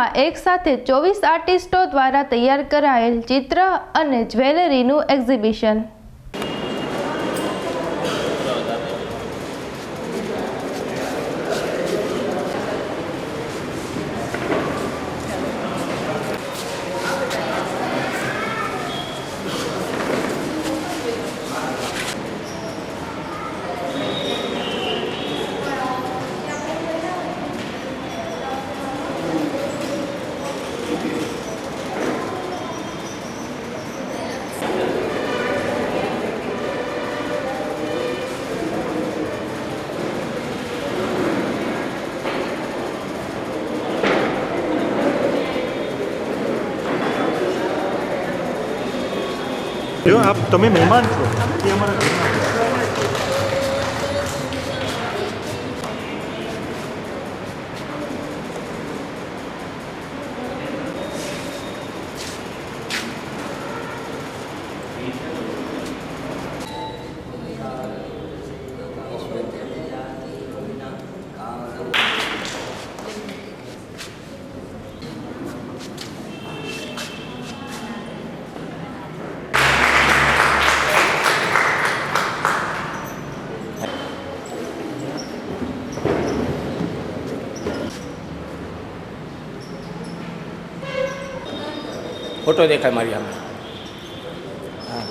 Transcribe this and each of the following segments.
શહેરમાં એક સાથે ચોવીસ આર્ટિસ્ટો દ્વારા તૈયાર કરાયેલ ચિત્ર અને જ્વેલરીનું એક્ઝિબિશન. જો આપ તમે મહેમાન છો. એ અમારા ફોટો દેખાય મારી સામે હા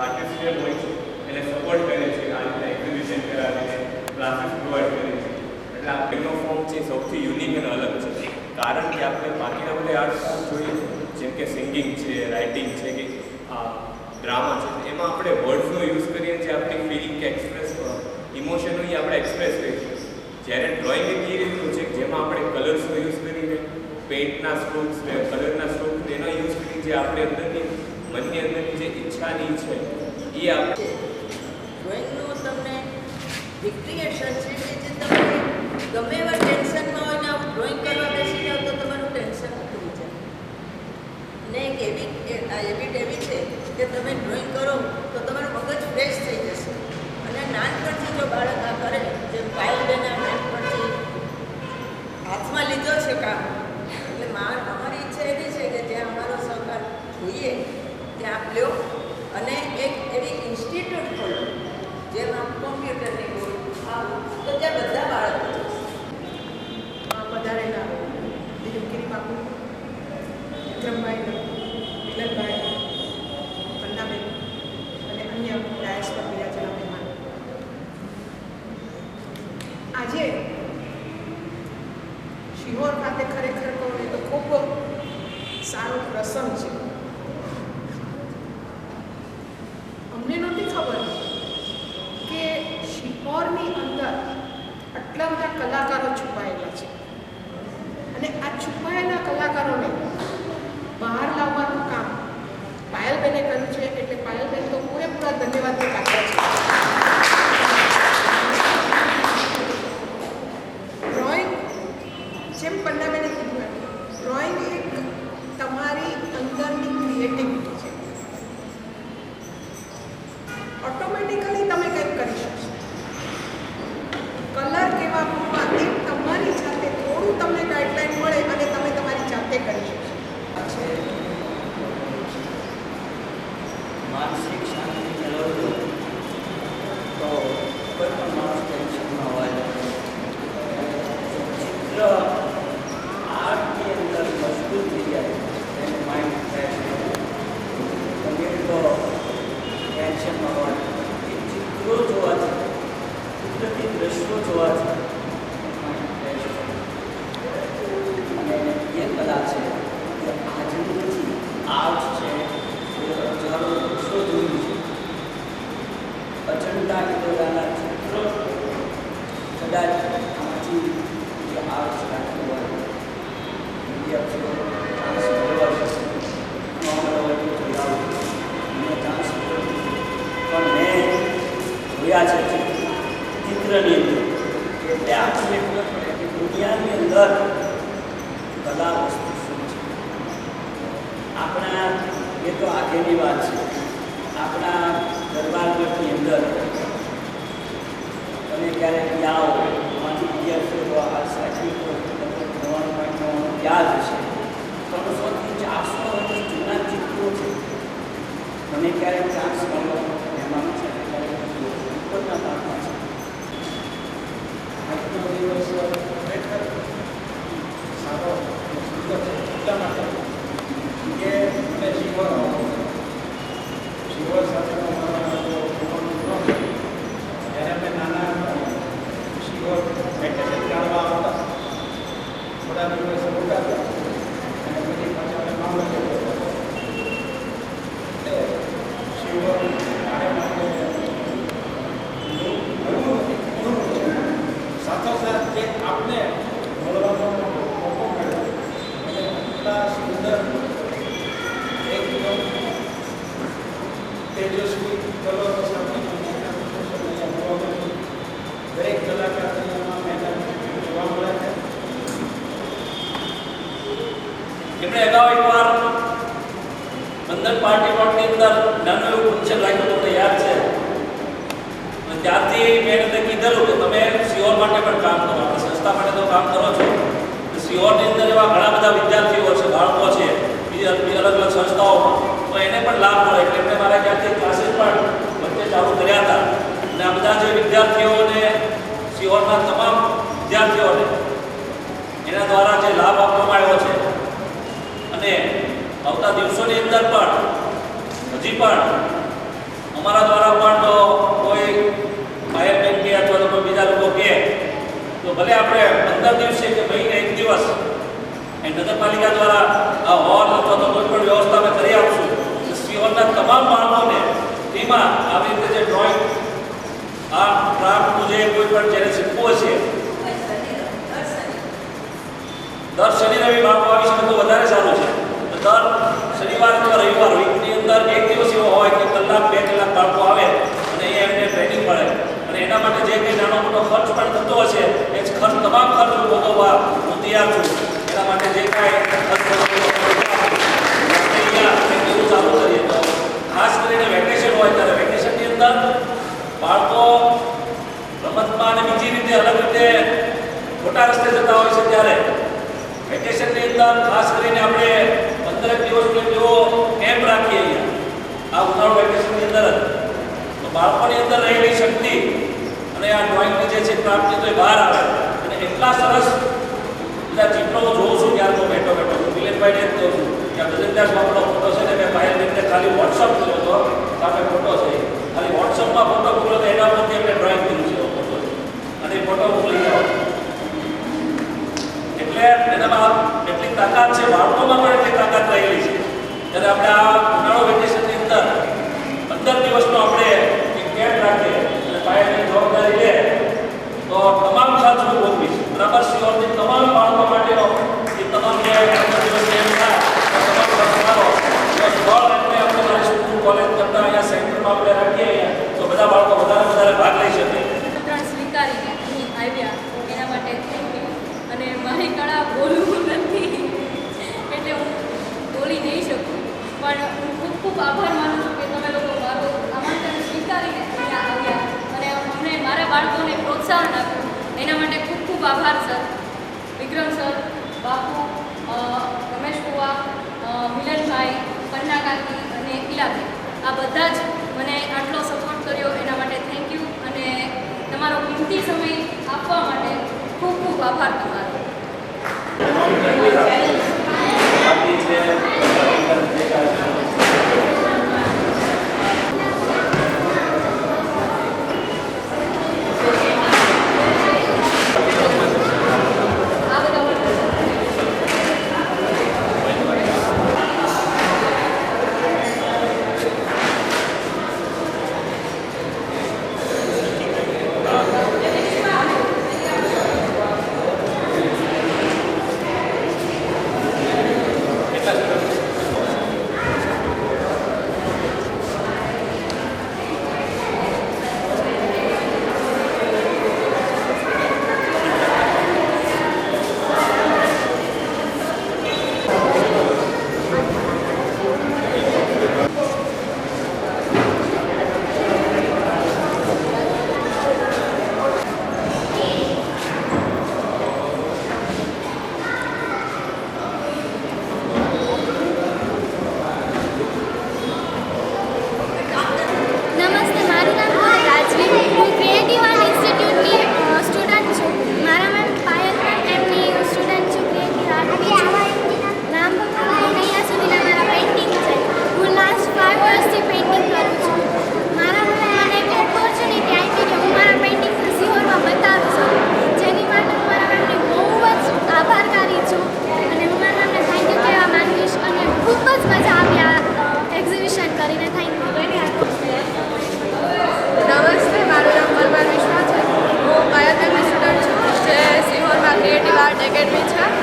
આર્ટિસ્ટ જે હોય છે એને સપોર્ટ કરે છે આ રીતના એક્ઝિબિશન કરાવીને ક્લાસીસ પ્રોવાઈડ કરે છે એટલે આ પેનો ફોર્મ છે સૌથી યુનિક અને અલગ છે કારણ કે આપણે બાકીના બધા આર્ટ ફોર્મ જોઈએ જેમ કે સિંગિંગ છે રાઇટિંગ છે કે આ ડ્રામા છે એમાં આપણે વર્ડ્સનો યુઝ કરીએ જે આપણી ફિલિંગ કે એક્સપ્રેસ ઇમોશનો એ આપણે એક્સપ્રેસ છીએ જ્યારે ડ્રોઈંગ એક એ રીતનું છે જેમાં આપણે કલર્સનો યુઝ કરીને પેઇન્ટના સ્ટ્રોક્સ ને કલરના સ્ટ્રોક્સ એનો યુઝ કરી જે આપણે અંદરની મનની અંદરની જે ઈચ્છાની છે એ આપણે ડ્રોઈંગનું તમને રિક્રિએશન છે કે જે તમે ગમે એવા ટેન્શનમાં હોય ને ડ્રોઈંગ કરવા બેસી જાઓ તો તમારું ટેન્શન ઉતરી જાય. ને એક એવી એ- આ હેબિટ એવી છે કે તમે ડ્રોઈંગ કરો તો તમારું મગજ ફ્રેશ થઈ જશે. અને નાનપણથી જો બાળક આ કરે જેમ પાયલબેને નાનપણથી હાથમાં લીધો છે કામ એટલે મા અમારી ઈચ્છા એવી છે કે જ્યાં અમારો સહકાર જોઈએ ત્યાં આપ લ્યો અને એક એવી ઇન્સ્ટિટ્યૂટ ખોલો જેમાં કોમ્પ્યુટરની હોય આ તો બધા બાળકો વિક્રમભાઈ, મિલનભાઈ પન્નાબેન અને અન્ય આજે શિહોર ખાતે ખરેખર કહું તો ખૂબ સારો પ્રસંગ છે. to us. શિવર મારે માટે ઘણું નથી ઘણું છે સાથોસાથ જે આપને મળવાનો મોકો મળ્યો અને એટલા સુંદર એકદમ તેજસ્વી કલરો સાથે દરેક કલાકારની એમાં મહેનત જોવા મળે છે એમણે અગાઉ એકવાર બંધન પાર્ટી પ્લોટની અંદર નાનું એવું ફંક્શન રાખ્યું તમને યાદ છે અને ત્યારથી મેં એમને કીધેલું કે તમે સિયોર માટે પણ કામ કરો આપણે સંસ્થા માટે તો કામ કરો છો સિયોરની અંદર એવા ઘણા બધા વિદ્યાર્થીઓ છે બાળકો છે બીજી બીજી અલગ અલગ સંસ્થાઓમાં તો એને પણ લાભ મળે એટલે એમને મારા ખ્યાલથી ક્લાસીસ પણ વચ્ચે ચાલુ કર્યા હતા અને આ બધા જે વિદ્યાર્થીઓને સિયોરના તમામ વિદ્યાર્થીઓને એના દ્વારા જે લાભ આપવામાં આવ્યો છે અને આવતા દિવસોની અંદર પણ હજી પણ અમારા દ્વારા પણ જો કોઈ ફાયર બેન કે અથવા તો કોઈ બીજા લોકો કહે તો ભલે આપણે પંદર દિવસે કે મહિને એક દિવસ એ નગરપાલિકા દ્વારા આ હોલ અથવા તો કોઈ પણ વ્યવસ્થા અમે કરી આપશું. તો તમામ બાળકોને એમાં આવી રીતે જે ડ્રોઈંગ આ ક્રાફ્ટનું જે કોઈ પણ જેને શીખવું હશે દર શનિ રવિ બાળકો આવી શકે તો વધારે સારું છે. દર શનિવાર અથવા રવિવાર વીકની અંદર એક દિવસ એવો હોય કે કલાક, બે કલાક બાળકો આવે અને અહીંયા એમને ટ્રેનિંગ મળે. અને એના માટે જે કંઈ નાનો મોટો ખર્ચ પણ થતો હશે એ ખર્ચ, તમામ ખર્ચ હું ભોગવવા હું તૈયાર છું. એના માટે જે કાંઈ ખર્ચ ચાલુ કરીએ. તો ખાસ કરીને વેકેશન હોય, ત્યારે વેકેશનની અંદર રમતમાં અને બીજી રીતે અલગ રીતે ખોટા રસ્તે જતા હોય છે ત્યારે વેકેશનની અંદર ખાસ કરીને આપણે પંદર દિવસનો જેવો કેમ્પ રાખીએ અહીંયા આ ઉનાળુ વેકેશનની અંદર જ તો બાળકોની અંદર રહેલી શક્તિ અને આ ડ્રોઈંગની જે છે ક્રાફ્ટની તો એ બહાર આવે અને એટલા સરસ બધા ચિત્રો હું જોઉં છું ક્યારે તો બેઠો બેઠો હું મિલનભાઈને જ કહું છું કે આ ગજનદાસ બાપુનો ફોટો છે ને મેં ફાઇલ કરીને ખાલી વોટ્સઅપ કર્યો હતો આપણે ફોટો છે ખાલી વોટ્સઅપમાં ફોટો મોકલ્યો તો એના પરથી એમને ડ્રોઈંગ કર્યું છે એવો ફોટો છે અને ફોટો મોકલી જાઓ એટલે એનામાં એટલી તાકાત છે બાળકોમાં પણ એટલી તાકાત રહેલી છે. ત્યારે આપણે આ ઉનાળો વેકેશનની અંદર પંદર દિવસનો આપણે એક કેમ્પ રાખીએ, અને પાયાની જવાબદારી લે, તો તમામ સાચું હું છે. બરાબર સિયોરની તમામ બાળકો માટેનો એ તમામ જે પંદર દિવસ કેમ્પ થાય કોલેજ કરતા અહીંયા સેન્ટરમાં આપણે રાખીએ તો બધા બાળકો વધારે વધારે ભાગ લઈ શકે આમંત્રણ સ્વીકારીને અહીં આવ્યા એના માટે થેન્ક યુ અને મારી કળા બોલવું નથી. એટલે હું બોલી નહીં શકું. પણ હું ખૂબ ખૂબ આભાર માનું છું કે તમે લોકો મારો આમંત્રણ સ્વીકારીને અહીંયા આવ્યા. અને અમને મારા બાળકોને પ્રોત્સાહન આપ્યું. એના માટે ખૂબ ખૂબ આભાર, સર. વિક્રમ સર, બાપુ રમેશ કુવા મિલનભાઈ, પન્ના કાકી અને ઇલાભાઈ આ બધા જ મને આટલો સપોર્ટ કર્યો એના માટે થેન્ક યુ. અને તમારો કિંમતી સમય આપવા માટે ખૂબ ખૂબ આભાર તમારો. આ બધા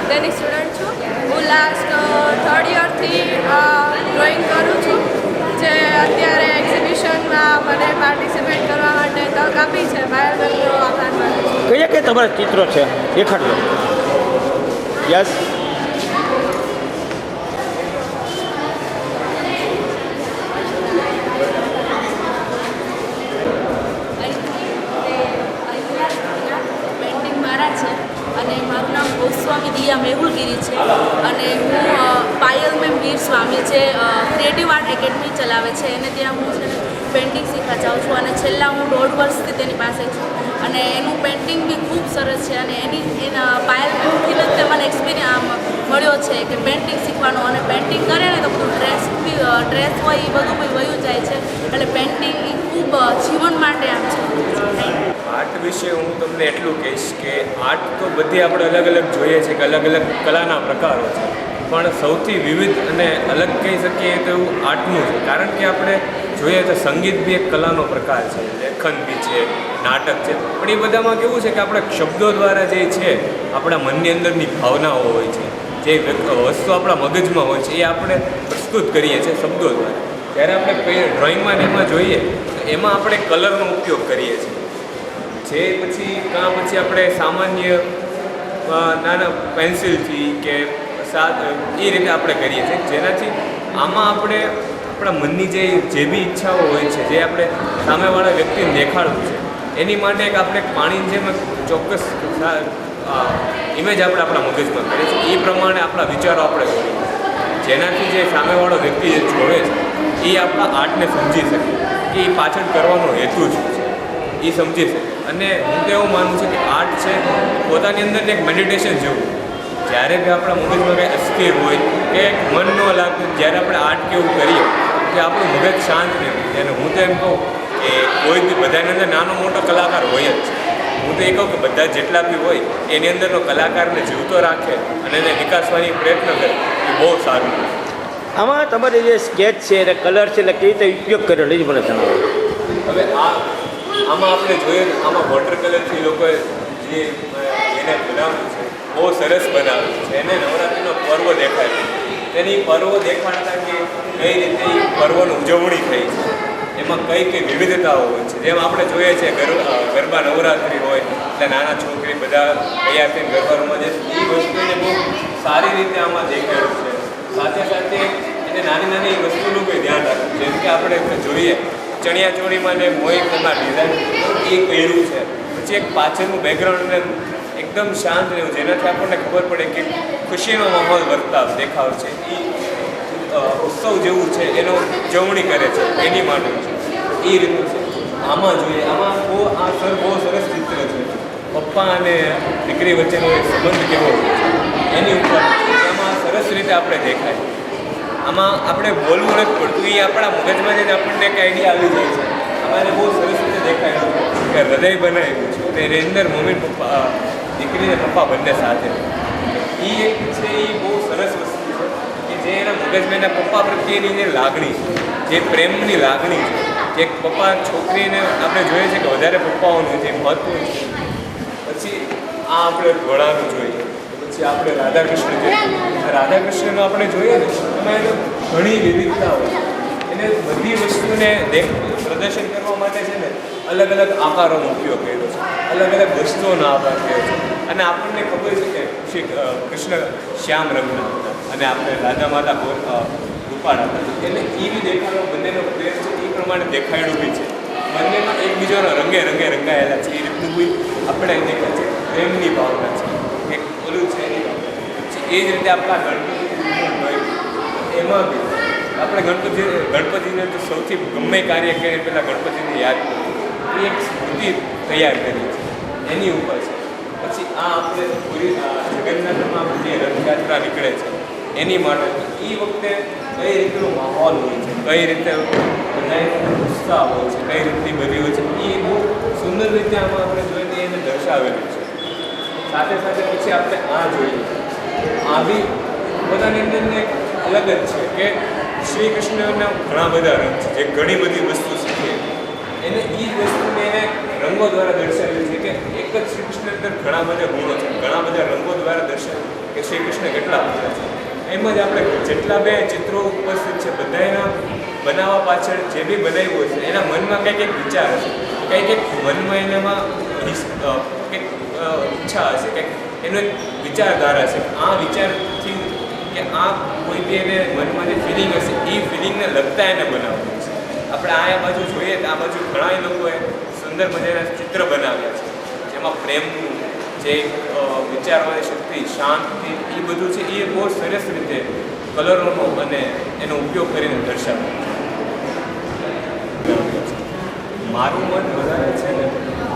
તેની સ્ટુડન્ટ છું હું લાસ્ટ થર્ડ યરથી ડ્રોઈંગ કરું છું જે અત્યારે એક્ઝિબિશનમાં મને પાર્ટિસિપેટ કરવા માટે તક આપી છે બાયોગનનો આભાર માનું છું કયા કયા તમારા ચિત્રો છે? દેખાડજો યસ પેઇન્ટિંગ મારા છે અને મારું નામ ગોસ્વામી દિયા મેહુલગીરી છે અને હું અ, પાયલ મેમ વીર સ્વામી જે ક્રિએટિવ આર્ટ એકેડમી ચલાવે છે એને ત્યાં હું છે ને પેઇન્ટિંગ શીખવા જાઉં છું અને છેલ્લા હું દોઢ વર્ષથી તેની પાસે છું અને એનું પેઇન્ટિંગ બી ખૂબ સરસ અને એની, એના પાયલ ગુરુથી જ મને એક્સપિરિયન્સ મળ્યો છે કે પેઇન્ટિંગ શીખવાનો અને પેઇન્ટિંગ કરે ને તો બધું ડ્રેસ ડ્રેસ હોય એ બધું બી વયું જાય છે. એટલે પેઇન્ટિંગ એ ખૂબ જીવન માટે આમ છે. આર્ટ વિશે હું તમને એટલું કહીશ કે આર્ટ તો બધી આપણે અલગ અલગ જોઈએ છે કે અલગ અલગ કલાના પ્રકારો છે. પણ સૌથી વિવિધ અને અલગ કહી શકીએ તો એવું આર્ટનું છે કારણ કે આપણે જોઈએ તો સંગીત બી એક કલાનો પ્રકાર છે, લેખન બી છે, નાટક છે. પણ એ બધામાં કેવું છે કે આપણે શબ્દો દ્વારા જે છે, આપણા મનની અંદરની ભાવનાઓ હોય છે, જે વસ્તુ આપણા મગજમાં હોય છે, એ આપણે પ્રસ્તુત કરીએ છીએ શબ્દો દ્વારા. જ્યારે આપણે ડ્રોઈંગમાં એમાં જોઈએ, તો એમાં આપણે કલરનો ઉપયોગ કરીએ છીએ. જે પછી કાં પછી આપણે સામાન્ય નાના પેન્સિલથી કે સાત એ રીતે આપણે કરીએ છીએ. જેનાથી આમાં આપણે આપણા મનની જે જે બી ઈચ્છાઓ હોય છે, જે આપણે સામેવાળા વ્યક્તિને દેખાડવું છે, એની માટે એક આપણે પાણીની જેમ ચોક્કસ ઇમેજ આપણે આપણા મગજમાં કરીએ છીએ. એ પ્રમાણે આપણા વિચારો આપણે કરીએ જેનાથી જે સામેવાળો વ્યક્તિ જે જોવે છે, એ આપણા આર્ટને સમજી શકે કે એ પાછળ કરવાનો હેતુ જ છે. એ સમજી શકે અને હું તો એવું માનું છું કે આર્ટ છે પોતાની અંદર એક મેડિટેશન જેવું. જ્યારે બી આપણા મગજમાં કંઈ અસ્થિર હોય કે મન ન લાગતું જ્યારે આપણે આર્ટ કેવું કરીએ કે આપણું મગજ શાંત રહે. અને હું તો એમ કહું કે કોઈ બી બધાની અંદર નાનો મોટો કલાકાર હોય જ. છે હું તો એ કહું કે બધા જેટલા બી હોય એની અંદરનો કલાકારને જીવતો રાખે અને એને વિકાસવાની પ્રયત્ન કરે. એ બહુ સારું આમાં તમારે જે સ્કેચ છે અને કલર છે એટલે કેવી રીતે ઉપયોગ કર્યો? એ જ મને જણાવો. હવે આ આમાં આપણે જોઈએ આમાં વોટર કલરથી લોકોએ જે એને બનાવ્યું છે બહુ સરસ બનાવ્યું છે. એને નવરાત્રિનો પર્વ દેખાય તેની પર્વ દેખાડતા કે કઈ રીતે પર્વની ઉજવણી થઈ છે. એમાં કઈ કઈ વિવિધતાઓ હોય છે. જેમ આપણે જોઈએ છીએ ગર- ગરબા નવરાત્રિ હોય, એટલે નાના છોકરી બધા તૈયાર થઈને ગરબા રમવા જાય એ વસ્તુને બહુ સારી રીતે આમાં દેખાડ્યું છે. સાથે સાથે એને નાની નાની વસ્તુનું કોઈ ધ્યાન રાખવું જેમ કે આપણે જોઈએ ચણિયા ચોળીમાં ને મોહિતના ડિઝાઇન એ કર્યું છે. પછી એક પાછળનું બેકગ્રાઉન્ડ એકદમ શાંત રહેવું જેનાથી આપણને ખબર પડે કે ખુશીનો માહોલ વર્તાવ, દેખાવ છે. એ ઉત્સવ જેવું છે, એનો ઉજવણી કરે છે, એની માટે છે. એ રીતનું છે. આમાં જોઈએ, આમાં બહુ આ સર, બહુ સરસ ચિત્ર છે. પપ્પા અને દીકરી વચ્ચેનો એક સંબંધ કેવો એની ઉપર એમાં સરસ રીતે આપણે દેખાય. આમાં આપણે બોલવું નથી પડતું. એ આપણા મગજમાં જ આપણને એક આઈડિયા આવી જાય છે. અમારે બહુ સરસ રીતે દેખાય કે હૃદય બનાવ્યું છે. તે રેન્દર મમ્મી પપ્પા દીકરી અને પપ્પા બંને સાથે. એ એક છે એ બહુ સરસ વસ્તુ છે કે જે એના મગજમાં એના પપ્પા પ્રત્યેની જે લાગણી છે. જે પ્રેમની લાગણી છે. જે પપ્પા છોકરીને આપણે જોઈએ છે કે વધારે પપ્પાઓનું જે મહત્વ છે. પછી આ આપણે ઘોડાનું જોઈએ. પછી આપણે રાધાકૃષ્ણ જોઈએ. રાધાકૃષ્ણનું આપણે જોઈએ ને, એમાં ઘણી વિવિધતા હોય એને બધી વસ્તુને દેખ, પ્રદર્શન કરવા માટે છે ને અલગ અલગ આકારોનો ઉપયોગ કર્યો છે. અલગ અલગ વસ્તુઓનો આકાર કર્યો છે. અને આપણને ખબર છે કે શ્રી કૃષ્ણ શ્યામ રંગના હતા અને આપણે રાધા માતા ગોપાળ હતા. એટલે એ દેખાડો બંનેનો પ્રેમ છે. એ પ્રમાણે દેખાડ્યું બી છે. બંનેમાં એકબીજાનો રંગે રંગે રંગાયેલા છે. એ રીતનું બી આપણે દેખાય છે. પ્રેમની ભાવના છે. એક ઓલું છે એ જ રીતે આપણા ગણપતિ એમાં બી આપણે ગણપતિ ગણપતિને તો સૌથી ગમે કાર્ય કરીએ પહેલાં ગણપતિને યાદ કરવું. એ એક સ્મૃતિ તૈયાર કરી છે. એની ઉપર છે. પછી આ આપણે પૂરી જગન્નાથમાં જે રથયાત્રા નીકળે છે, એની માટે એ વખતે કઈ રીતનો માહોલ હોય છે? કઈ રીતે બધાય ઉત્સાહ હોય છે? કઈ રીતની બધી હોય છે? એ બહુ સુંદર રીતે આમાં આપણે જોઈએ એને દર્શાવેલું છે. સાથે સાથે પછી આપણે આ જોઈએ. આ બી બધાની અંદરને એક અલગ જ છે કે શ્રી કૃષ્ણના ઘણા બધા રંગ છે, જે ઘણી બધી વસ્તુ શીખીએ એને એ જ વસ્તુને એને રંગો દ્વારા દર્શાવેલી છે કે એક જ શ્રી કૃષ્ણ અંદર ઘણા બધા ગુણો છે, ઘણા બધા રંગો દ્વારા દર્શાવે કે શ્રી કૃષ્ણ કેટલા બધા છે. એમ જ આપણે જેટલા બે ચિત્રો ઉપસ્થિત છે બધાના બનાવવા પાછળ જે બી બનાવ્યું છે, એના મનમાં કંઈક એક વિચાર હશે, કંઈક એક મનમાં એનામાં કંઈક ઈચ્છા હશે, કંઈક એનો એક વિચારધારા છે આ વિચારથી કે આ કોઈ બી એને મનમાં જે ફિલિંગ હશે, એ ફિલિંગને લગતા એને બનાવવું છે. આપણે આ બાજુ જોઈએ તો આ બાજુ ઘણા લોકોએ સુંદર મજાના ચિત્ર બનાવ્યા છે. જેમાં પ્રેમનું જે વિચારવાની શક્તિ, શાંતિ, એ બધું છે, એ બહુ સરસ રીતે કલરોનો અને એનો ઉપયોગ કરીને દર્શાવે મારું મન વધારે છે ને,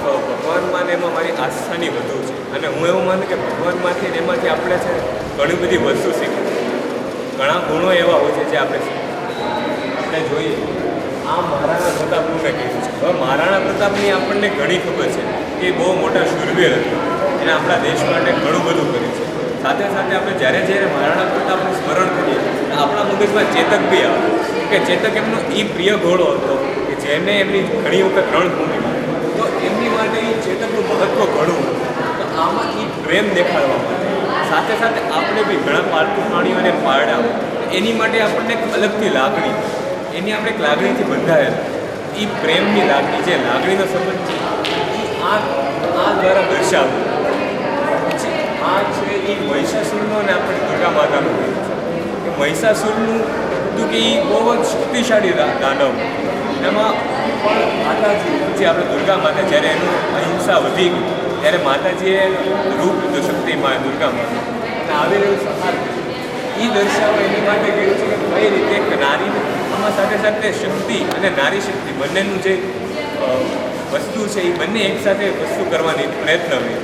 તો ભગવાનમાં ને એમાં મારી આસ્થાની વધુ છે. અને હું એવું માનું કે ભગવાનમાંથી એમાંથી આપણે છે ઘણી બધી વસ્તુ શીખીએ ઘણા ગુણો એવા હોય છે જે આપણે આપણે જોઈએ. આ મહારાણા પ્રતાપનું મેં કહ્યું છે? હવે મહારાણા પ્રતાપની આપણને ઘણી ખબર છે કે બહુ મોટા શૂરવીર હતા. એને આપણા દેશ માટે ઘણું બધું કર્યું છે. સાથે સાથે આપણે જ્યારે જ્યારે મહારાણા પ્રતાપનું સ્મરણ કરીએ, તો આપણા મગજમાં ચેતક બી આવે. કે ચેતક એમનો એ પ્રિય ઘોડો હતો કે જેને એમની ઘણી વખત રણભૂમિ તો એમની માટે એ ચેતકનું મહત્ત્વ ઘણું. તો આમાં એ પ્રેમ દેખાડવા માટે સાથે સાથે આપણે બી ઘણા પાલતુ પ્રાણીઓને પાળ્યા. એની માટે આપણને એક અલગથી લાગણી. એની આપણે એક લાગણીથી બંધાયેલ. એ પ્રેમની લાગણી જે લાગણીનો સંબંધ છે. એ આ આ દ્વારા દર્શાવવું પછી આ છે એ મહિષાસુરનો અને આપણે દુર્ગા માતાનું કે મહિષાસુરનું હતું કે એ બહુ જ શક્તિશાળી દાનવ. એમાં પણ માતાજી, જે આપણે દુર્ગા માતા, જ્યારે એનું અહિંસા વધી ગઈ ત્યારે માતાજીએ રૂપ શક્તિમાં દુર્ગા માતા અને આવી રહ્યું સહાર એ દર્શાવવા એની માટે કહ્યું છે કે કઈ રીતે નારી આમાં સાથે સાથે શક્તિ અને નારી શક્તિ બંનેનું જે વસ્તુ છે એ બંને એકસાથે વસ્તુ કરવાની પ્રયત્ન કર્યો.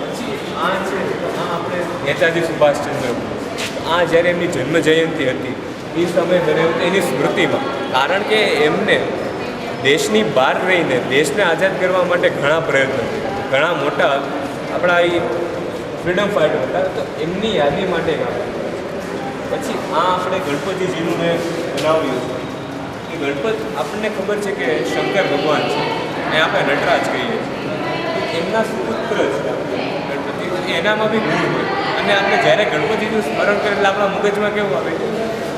પછી આ છે, આ આપણે નેતાજી સુભાષચંદ્ર. આ જ્યારે એમની જન્મ જયંતિ હતી એ સમયે એની સ્મૃતિમાં. કારણ કે એમને દેશની બહાર રહીને દેશને આઝાદ કરવા માટે ઘણા પ્રયત્નો. ઘણા મોટા આપણા એ ફ્રીડમ ફાઇટર હતા, તો એમની યાદી માટે પછી આ આપણે ગણપતિજીનું મેં બનાવ્યું. છે એ ગણપત આપણને ખબર છે કે શંકર ભગવાન છે. અને આપણે નટરાજ કહીએ છીએ. એમના સુપુત્ર છે ગણપતિ. એનામાં બી ગુણ હોય. અને આપણે જ્યારે ગણપતિનું સ્મરણ કરીએ એટલે આપણા મગજમાં કેવું આવે?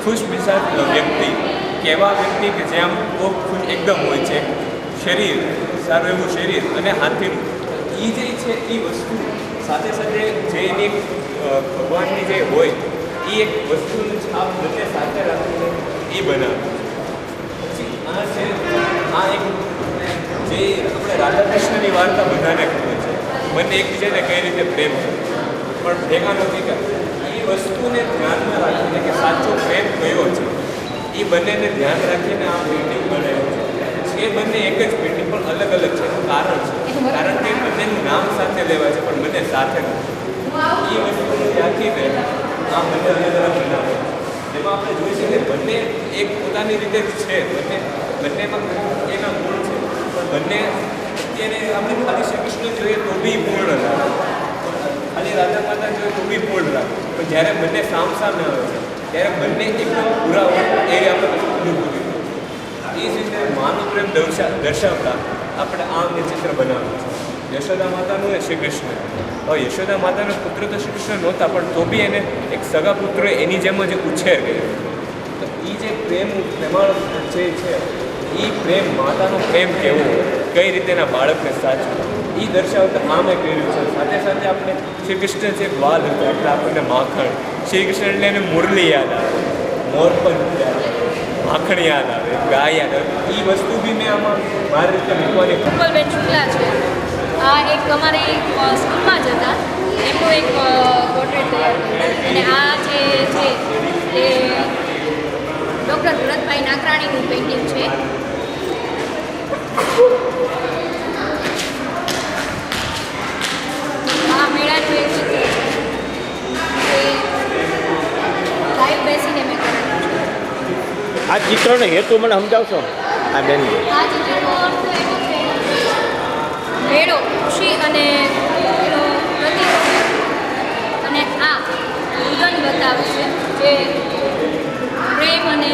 ખુશ મિસાજ વ્યક્તિ. કેવા વ્યક્તિ કે જે આમ ખુશ એકદમ હોય છે. શરીર, સારું એવું શરીર અને હાથીનું. એ જે છે એ વસ્તુ સાથે સાથે જે એની ભગવાનની જે હોય એ એક વસ્તુનું છાપ બંને સાથે રાખીને એ બનાવે. પછી આ છે આ એક જે આપણે રાધા કૃષ્ણની વાર્તા બધાને ખબર છે. બંને એકબીજાને કઈ રીતે પ્રેમ છે પણ ભેગા નથી કરતા. એ વસ્તુને ધ્યાનમાં રાખીને કે સાચો પ્રેમ કયો છે? એ બંનેને ધ્યાન રાખીને આ પેઇન્ટિંગ બનાવ્યું છે એ બંને એક જ પેઇન્ટિંગ પણ અલગ અલગ છે. એનું કારણ છે. કારણ કે બંનેનું નામ સાથે લેવાય છે પણ બંને સાથે નથી. એ વસ્તુને રાખીને આ બંને અલગ અલગ બનાવે. જેમાં આપણે જોઈ શકીએ બંને એક પોતાની રીતે જ છે. બંને બંનેમાં એના ગુણ છે. પણ બંને અત્યારે આપણે ખાલી શ્રી કૃષ્ણ જોઈએ તો બી પૂર્ણ રાખે. ખાલી રાધા માતા જોઈએ તો બી પૂર્ણ રાખે. પણ જ્યારે બંને સામ સામે આવે છે ત્યારે બંને એકદમ પૂરા હોય એ આપણે અનુભૂતિ એ જ રીતે માનો પ્રેમ દર્શા, દર્શાવતા આપણે આ એ ચિત્ર બનાવ્યું છે. યશોદા માતાનું એ શ્રી કૃષ્ણ હવે યશોદા માતાનો પુત્ર તો શ્રી કૃષ્ણ નહોતા, પણ તો બી એને એક સગા પુત્ર એની જેમ જ ઉછેર કર્યો. તો એ જે પ્રેમ પ્રેમાળ જે છે એ પ્રેમ માતાનો પ્રેમ કેવો? કઈ રીતે એના બાળકને સાચવું? એ દર્શાવતા આ મેં કર્યું છે. સાથે સાથે આપણે શ્રી કૃષ્ણ છે વાલ હતો, એટલે આપણને માખણ. શ્રી કૃષ્ણ એટલે એને મુરલી યાદ આવે. મોરપંખ યાદ આવે. માખણ યાદ આવે. ગાય યાદ આવે. એ વસ્તુ બી મેં આમાં મારી રીતે મૂકવાની. કુંબલબેન શુક્લા છે. આ એક અમારી સ્કૂલમાં જ હતા. એમનું એક પોર્ટ્રેટ અને આ જે છે, એ ડૉક્ટર ભરતભાઈ નાકરાણીનું પેઇન્ટિંગ છે. મેળા જોઈએ છે. લાઈવ બેસીને મેં આ ચિત્રનો હેતુ મને સમજાવશો? આ બેન આ ચિત્રનો અર્થ ખુશી અને આ દુલ્હન બતાવે છે જે પ્રેમ અને